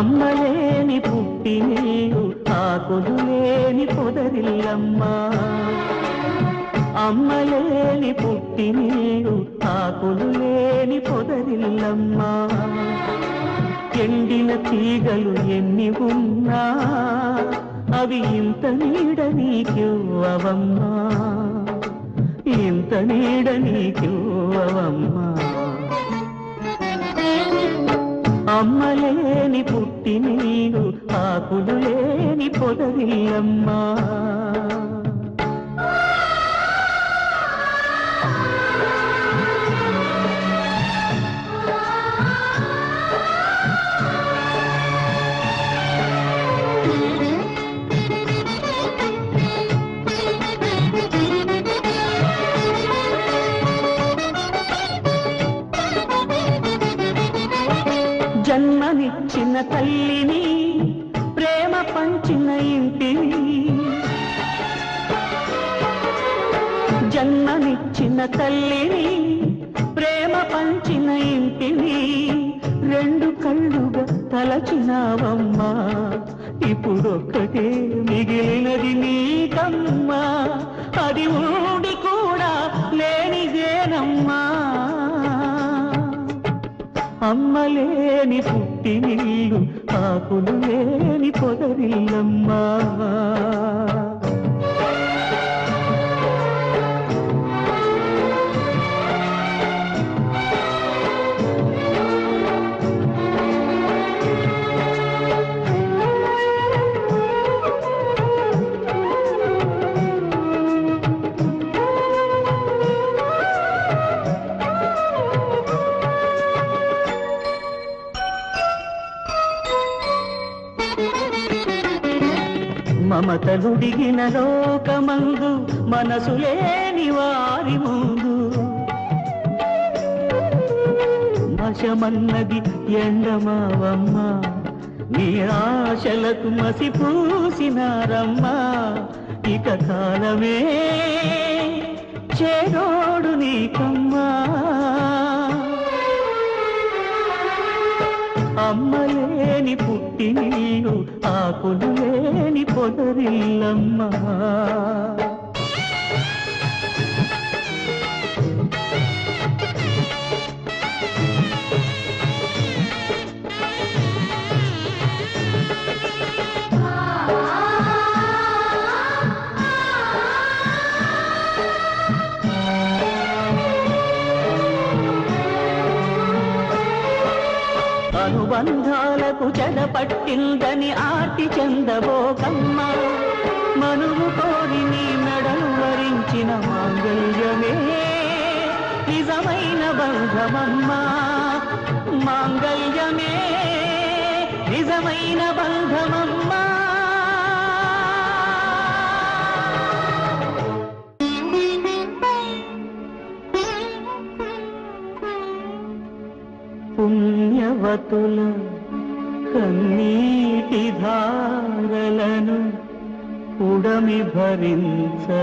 అమ్మలేని పుట్టి నేను ఆకులు లేని పొదరిల్లమ్మా. అమ్మలేని పుట్టి నేను ఆకులు లేని పొదరిల్లమ్మా. ఎండిన తీగలు ఎన్ని ఉన్నా అవి ఇంత నీడ నీకివ్వవమ్మా. ఇంత నీడ నీకివ్వవమ్మా. అమ్మలేని పుట్టి నీరు ఆకులు లేని పొదరిల్లమ్మా Thank you. జన్మనిచ్చిన తల్లిని ప్రేమ పంచిన ఇంటిని. జన్మనిచ్చిన తల్లిని ప్రేమ పంచిన ఇంటిని. రెండు కళ్ళుగా తలచినావమ్మా ఇప్పుడొక్కటే మిగిలినది నీకమ్మా అది ఊడి కూడా లేనిదేనమ్మా. అమ్మలేని పుట్టి నీళ్ళు ఆకులు లేని పొదరిల్లమ్మా. మమతలుడిగిన లోకమందు మనసు లేని వారి ముందు. వశమన్నది ఎండమావమ్మ నీ ఆశలకు మసి మసిపూసినారమ్మా ఇక కాలమే చేదోడు నీకమ్మా. అమ్మలేని పుట్టి ఆకులు లేని పొదరిల్లమ్మా. అనుబంధాలకు చెదపట్టిందని ఆర్తి చందబోకమ్మ మనువు కోరి నీ మెడలు వరించిన మాంగళ్యమే. నిజమైన బంధమమ్మా మాంగళ్యమే. నిజమైన బంధమమ్మా. పుణ్యవతుల కన్నీటి ధారలను ఉడమి భరించగలేదమ్మా.